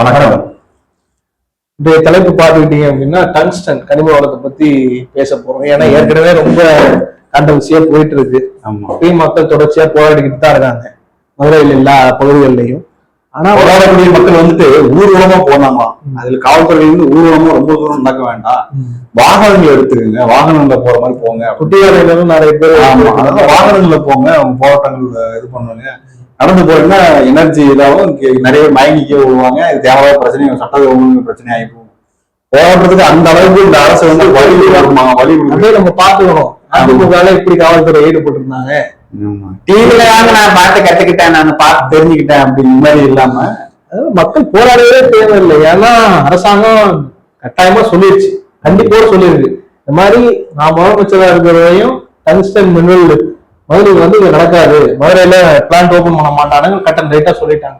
வணக்கம். இன்றைய தலைப்பு பார்த்துக்கிட்டீங்க அப்படின்னா டங்ஸ்டன் கனிம வளத்தை பத்தி பேச போறோம். ஏன்னா ஏற்கனவே ரொம்ப கான்ட்ரவர்சியா போயிட்டு இருக்கு. ஆமா. அப்பயும் மக்கள் தொடர்ச்சியா போராடிக்கிட்டு தான் இருக்காங்க. மதுரையில் எல்லா பகுதிகளிலையும். ஆனா போராடக்கூடிய மக்கள் வந்துட்டு ஊர்வலமா போனாங்களாம் அதுல காவல்துறை வந்து ஊர்வலமா ரொம்ப தூரம் நடக்க வேண்டாம். வாகனங்களை எடுத்துக்கங்க. வாகனங்கள்ல போற மாதிரி போங்க. அப்படின்னு. குட்டியாலையிலும் நிறைய பேர் அதனால வாகனங்கள்ல போங்க. அவங்க போராட்டங்கள் இது பண்ணுவாங்க. நடந்து போறீங்கன்னா எனர்ஜி இதாகவும் நிறைய மயங்கிக்க விடுவாங்க இது தேவையான பிரச்சனை சட்ட ஒழுங்கு பிரச்சனை ஆகி போகும் போராட்டத்துக்கு அந்த அளவுக்கு இந்த அரசு வந்து வழி வழி அதே நம்ம பாத்துக்கணும் அதிமுக இப்படி காவல்துறை ஈடுபட்டு இருந்தாங்க டிவில நான் பார்த்து கத்துக்கிட்டேன் நான் பார்த்து தெரிஞ்சுக்கிட்டேன் அப்படிங்கிற மாதிரி இல்லாம. மக்கள் போராடவே தேவையில்லை. ஏன்னா அரசாங்கம் கட்டாயமா சொல்லிருச்சு. கண்டிப்போட சொல்லியிருக்கு இந்த மாதிரி நான் முதலமைச்சரா இருக்கிறதையும் டங்ஸ்டன் மினரல் மதுரையில் வந்து இது நடக்காது. மதுரையில பிளான்ட் ஓபன் பண்ண மாட்டானுங்க கட்டன் ரைட்டா சொல்லிட்டாங்க.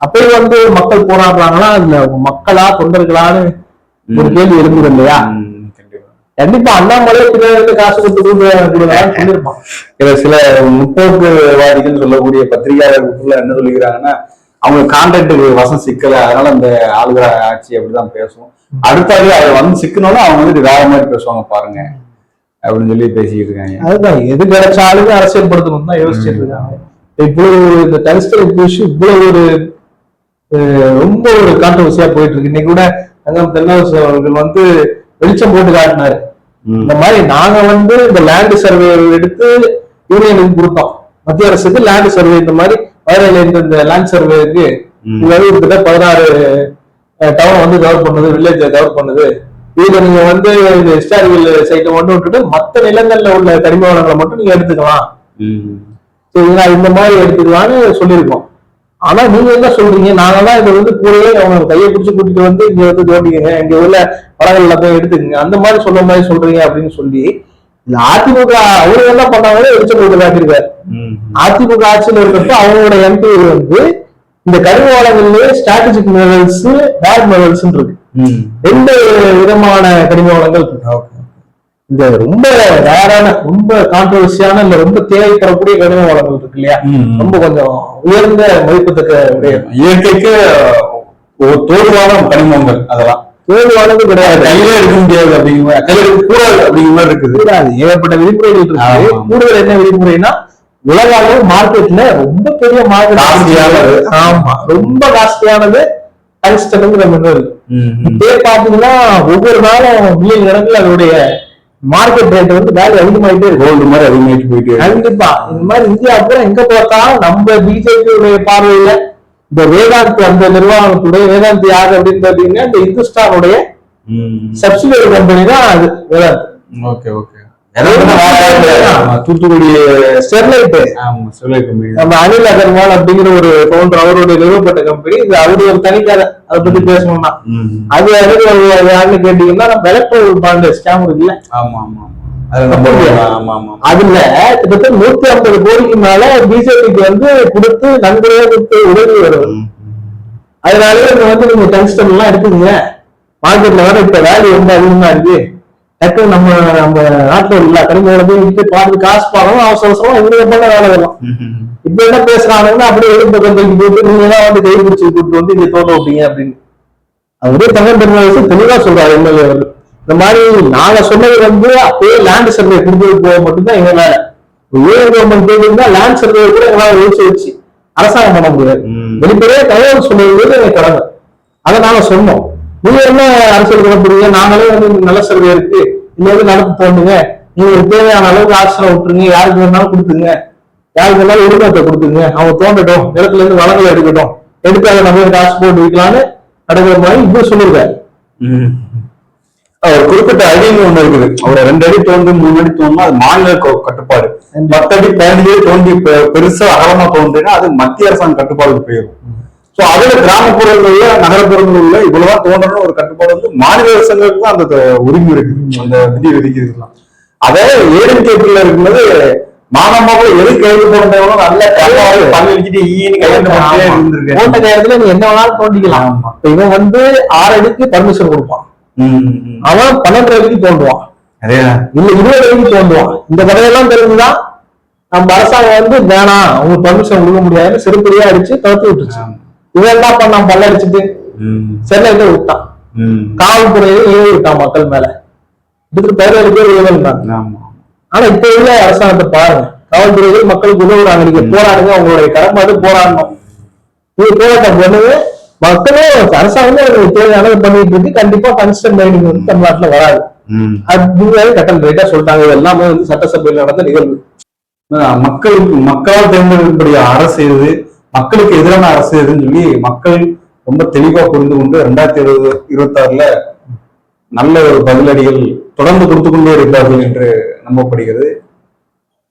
அப்பயும் வந்து மக்கள் போராடுறாங்கன்னா அதுல மக்களா தொண்டர்களான்னு ஒரு கேள்வி எழுந்தது இல்லையா? கண்டிப்பா. கண்டிப்பா அண்ணாமலை பின்னாடி காசு கொடுத்து சில முற்போக்குவாதிகள் சொல்லக்கூடிய பத்திரிகையாளர்களுக்குள்ள என்ன சொல்லிக்கிறாங்கன்னா அவங்க கான்ட்ராக்டுக்கு வசம் சிக்கல அதனால அந்த ஆளுகிற ஆட்சி அப்படிதான் பேசும். அடுத்தாது அதை வந்து சிக்கணும்னா அவங்க வந்துட்டு வேற மாதிரி பேசுவாங்க பாருங்க. அப்படின்னு சொல்லி பேசிக்கிட்டு இருக்காங்க. அதுதான் எது கிடைச்சாலுமே அரசியல்படுத்தணும் தான் யோசிச்சுட்டு இருக்காங்க. இவ்வளவு இந்த டெலிஸ்கோப் இஷ்யூ இவ்வளவு ஒரு ரொம்ப ஒரு கான்ட்ரவர்சியா போயிட்டு இருக்கு இன்னைக்கு கூட தங்கம் தென்னரசு அவர்கள் வந்து வெளிச்சம் போட்டு காட்டினாரு. இந்த மாதிரி நாங்க வந்து இந்த லேண்ட் சர்வே எடுத்து யூனியனுக்கு கொடுத்தோம். மத்திய அரசுக்கு லேண்ட் சர்வே இந்த மாதிரி மதுரையில இருந்த இந்த லேண்ட் சர்வேக்கு. இது வந்து பதினாறு டவுன் வந்து கவர் பண்ணுது வில்லேஜ் கவர் பண்ணுது. இதுல நீங்க வந்து இந்த ஹிஸ்டாரிக்கல் சைட்டை மட்டும் விட்டுட்டு மத்த நிலங்கள்ல உள்ள கனிம வளங்களை மட்டும் நீங்க எடுத்துக்கலாம். சரிங்களா இந்த மாதிரி எடுத்துக்கலாம்னு சொல்லியிருக்கோம் ஆனா நீங்க என்ன சொல்றீங்க நாங்கெல்லாம் இதை வந்து கூடவே அவங்க கையை பிடிச்சு கூட்டிட்டு வந்து இங்க வந்து தோண்டிக்கங்க இங்க உள்ள வளங்கள் எல்லாத்தையும் எடுத்துக்கங்க அந்த மாதிரி சொல்ற மாதிரி சொல்றீங்க அப்படின்னு சொல்லி இந்த அதிமுக அவரு என்ன பண்ணாங்களோ வெளிச்சம் போட்டு காட்டியிருக்காரு. அதிமுக ஆட்சியில் இருக்கிறப்ப அவங்களோட எம்பி வந்து இந்த கனிம வளங்கள்லயே ஸ்ட்ராட்டஜிக் மினரல்ஸ் பேட் மினரல்ஸ் இருக்கு. ரெண்டு விதமான கனிம வளங்கள்? இருக்கு இந்த ரொம்ப ரேரான ரொம்ப கான்ட்ரவர்சியான இல்ல ரொம்ப தேவைப்படக்கூடிய கனிம வளங்கள் இருக்கு இல்லையா. ரொம்ப கொஞ்சம் உயர்ந்த மதிப்புத்தக்க உடைய இயற்கைக்கு ஒரு தோல்வான கனிமங்கள் அதெல்லாம். தேர்வானது கிடையாது. கையிலே எடுக்க முடியாது அப்படிங்கிற கையில எடுக்க கூடாது அப்படிங்கிற மாதிரி இருக்குது. கூடாது. ஏகப்பட்ட விதிமுறைகள் இருக்கு. கூடுதல் என்ன விதிமுறைனா உலக அளவு மார்க்கெட்ல ரொம்ப பெரிய மார்க்கெட். ஆமா. ரொம்ப காஸ்ட்லியானது டங்ஸ்டனுங்கிற மினரல். இப்பயே பாத்தீங்கன்னா ஒவ்வொரு நாளும் மில்லியன் கணக்குல அதோடைய மார்க்கெட் ரேட் வந்து வேல்யூ அதிகமாயிட்டே இருக்கு கோல்டு மாதிரி அதிகமாயிட்டு போயிட்டு. கண்டிப்பா இந்த மாதிரி இந்தியா அப்புறம் எங்க பார்த்தாலும் நம்ம பிஜேபி உடைய பார்வையில இந்த வேதாந்த் அந்த நிர்வாகத்துடைய வேதாந்த் யாரு அப்படின்னு பாத்தீங்கன்னா இந்த இந்துஸ்தானுடைய. சப்சிடரி கம்பெனி தான் அது Vedanta okay okay Thoothukudi Sterlite நம்ம அனில் அகர்வால் அப்படிங்கிற ஒரு கவுண்டர் அவருடைய நிறுவப்பட்ட கம்பெனி இது அவரு ஒரு தனிக்கதை அதை பத்தி பேசணும்னா. அது யாருன்னு கேட்டீங்கன்னா எலக்ட்ரல் பாண்ட் ஸ்கேம் இருக்குல்ல ஆமா ஆமா அதுல கிட்டத்தட்ட நூத்தி ஐம்பது கோடிக்கு மேல பிஜேபிக்கு வந்து கொடுத்து நன்கொடையா கொடுத்து உதவி வருது. ம். அதனால வந்து நீங்க டங்ஸ்டன் எல்லாம் எடுத்துக்கங்க. மார்க்கெட்ல வேற இப்ப வேல்யூ ரொம்ப அதிகமா இருக்கு. டக்கு நம்ம நம்ம நாட்டுல உள்ள கனிமங்களை போய் விட்டு பார்த்து காசு பார்க்கணும் அவசர அவசரமா இவங்க பண்ண வேலை வரலாம் ம். இப்ப என்ன பேசுறானுங்கன்னா அப்படியே எழுப்பு கம்பெனிக்கு போட்டு நீங்க வந்து கை பிடிச்சி கூட்டு வந்து இங்க தோட்ட விட்டீங்க அப்படின்னு. அவரே தங்கம் பெருமாள் தெளிவா சொல்றாரு எம்எல்ஏ அவர்கள். இந்த மாதிரி நாங்க சொன்னது வந்து அப்பயே லேண்ட் சர்வே கொடுத்தது போக மட்டும்தான் எங்க வேலை யூனியன் கவர்மெண்ட் கேட்டிருந்தா லேண்ட் சர்வே கூட எங்களால யோசிச்சு வச்சு அரசாங்கம் பண்ண முடியாது. வெளிப்படையா தகவல் சொல்லுவது எங்க கடமை. அதை நாங்க சொன்னோம். நீங்க என்ன அரசியல் கிளப்புறீங்க நாங்களே வந்து நல்ல சர்வே இருக்கு. இல்ல வந்து நடத்து தோணுங்க நீங்க தேவையான அளவுக்கு ஆசிரம் விட்டுருங்க. யாருக்கு வேணாலும் கொடுத்துங்க யாருக்கு வேணாலும் உரிமத்தை கொடுத்துங்க அவங்க தோண்டட்டும் நிலத்துல இருந்து வளங்களை எடுக்கட்டும். எடுத்து அதை நம்ம காசு போட்டு விற்கலான்னு நடக்கிற மாதிரி இப்படி சொல்லியிருக்காரு. ம். ஒரு குறிப்பிட்ட அடின்னு ஒண்ணு இருக்குது. ஒரு ரெண்டு அடி தோண்டி மூணு அடி தோணுனா அது மாநில கட்டுப்பாடு. பத்து அடி பதினஞ்சு அடி தோண்டி பெருசா அகலமா தோன்றினா அது மத்திய அரசாங்க கட்டுப்பாடுக்கு போயிடும். சோ அதுல கிராமப்புறங்கள்ல நகரப்புறங்கள்ல இவ்வளவுதான் தோன்றணும் ஒரு கட்டுப்பாடு வந்து மாநில அரசாங்கத்துக்கு தான் அந்த உரிமை இருக்கு. அந்த விதி விதிக்கிறதுலாம் அதே ஏடிஎம்கேக்குள்ள இருக்கும்போது மானமாக எது கைது போடுறவங்களும் நல்ல கல்வாறு பண்ணி வச்சுட்டு ஈன்னு கைது பண்ணிட்டே இருந்திருக்கு. போட்ட நேரத்துல நீ என்ன வேணாலும் தோண்டிக்கலாம். இப்ப இவன் வந்து ஆறு அடிக்கு பர்மிஷன் கொடுப்பான். அவன் பன்னெண்டு அடிக்கு தோண்டுவான். இல்ல இருபது அடிக்கு தோண்டுவான். இந்த கதையெல்லாம் தெரிஞ்சுதான் நம்ம அரசாங்கம் வந்து வேணாம் உங்களுக்கு பர்மிஷன் கொடுக்க முடியாதுன்னு செருப்படியா அடிச்சு தவிர்த்து விட்டுருச்சு. இவன் என்ன பண்ணான் பல்ல அடிச்சுட்டு. ம், சென்னையில விட்டான். ம். காவல்துறையை ஏவி விட்டான் மக்கள் மேல. இதுக்கு பதினேழு பேர் ஏவல்றாங்க ஆமா. ஆனா இப்ப உள்ள அரசாங்கத்தை பாருங்க. காவல்துறைகள் மக்களுக்கு உதவுறாங்க நீங்க போராடுங்க உங்களுடைய கடமை போராடணும். இது போராட்டம் பண்ணுங்க மக்களே அரசாங்கமே தேவையானது பண்ணிட்டு இருக்கு. கண்டிப்பா கன்ஸ்டன் மைனிங் வந்து தமிழ்நாட்டுல வராது. அது கட்டன் ரைட்டா சொல்லிட்டாங்க இது எல்லாமே வந்து சட்டசபையில் நடந்த நிகழ்வு. மக்களுக்கு மக்களால் தேர்ந்தெடுக்கக்கூடிய அரசு எது? மக்களுக்கு எதிரான அரசு எதுன்னு சொல்லி மக்கள் ரொம்ப தெளிவா புரிந்து கொண்டு ரெண்டாயிரத்தி இருபது இருபத்தி ஆறுல நல்ல ஒரு பதிலடிகள் தொடர்ந்து கொடுத்து கொண்டே இருப்பார்கள் என்று நம்பப்படுகிறது.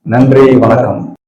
நன்றி வணக்கம்.